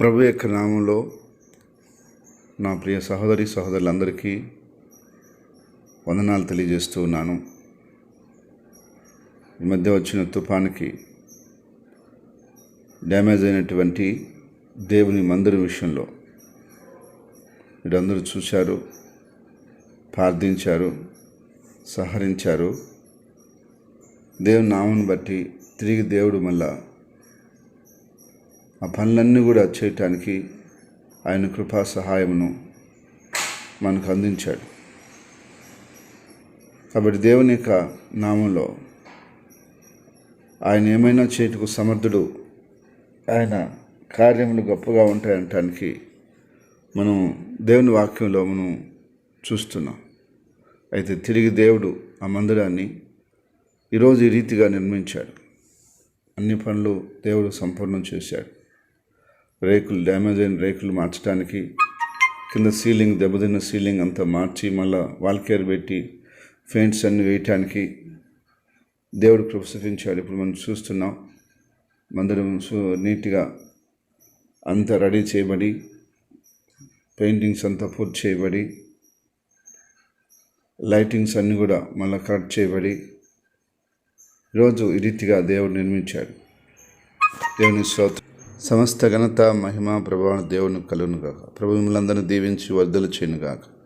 ప్రభు యొక్క నామంలో నా ప్రియ సహోదరి సహోదరులందరికీ వందనాలు తెలియజేస్తూ ఉన్నాను. ఈ మధ్య వచ్చిన తుఫానికి డ్యామేజ్ అయినటువంటి దేవుని మందిరం విషయంలో వీరందరూ చూశారు ప్రార్థించారు సహరించారు దేవుని నామను బట్టి తిరిగి దేవుడు మళ్ళా ఆ పనులన్నీ కూడా చేయటానికి ఆయన కృపా సహాయమును మనకు అందించాడు. కాబట్టి దేవుని యొక్క నామంలో ఆయన ఏమైనా చేటుకు సమర్థుడు ఆయన కార్యములు గొప్పగా ఉంటాయనటానికి మనం దేవుని వాక్యంలో మనం చూస్తున్నాం. అయితే తిరిగి దేవుడు ఆ మందిరాన్ని ఈరోజు ఈ రీతిగా నిర్మించాడు. అన్ని పనులు దేవుడు సంపూర్ణం చేశాడు. రేకులు డ్యామేజ్ అయిన రేకులు మార్చడానికి కింద సీలింగ్ దెబ్బతిన్న సీలింగ్ అంతా మార్చి మళ్ళా వాల్కేర్ పెట్టి ఫెయింట్స్ అన్ని వేయటానికి దేవుడు కృపసించాడు ఇప్పుడు మనం చూస్తున్నాం మందిరం నీట్గా అంతా రెడీ చేయబడి పెయింటింగ్స్ అంతా పూర్తి చేయబడి లైటింగ్స్ అన్నీ కూడా మళ్ళీ కరెక్ట్ చేయబడి ఈరోజు ఈ రీతిగా దేవుడు నిర్మించాడు. దేవుని స్తోత్రం. సమస్త ఘనత మహిమ ప్రభావం దేవుని కలుగునుగాక. ప్రభు మిమ్మల్ని అందరినీ దీవించి వర్ధలు చేయనుగాక.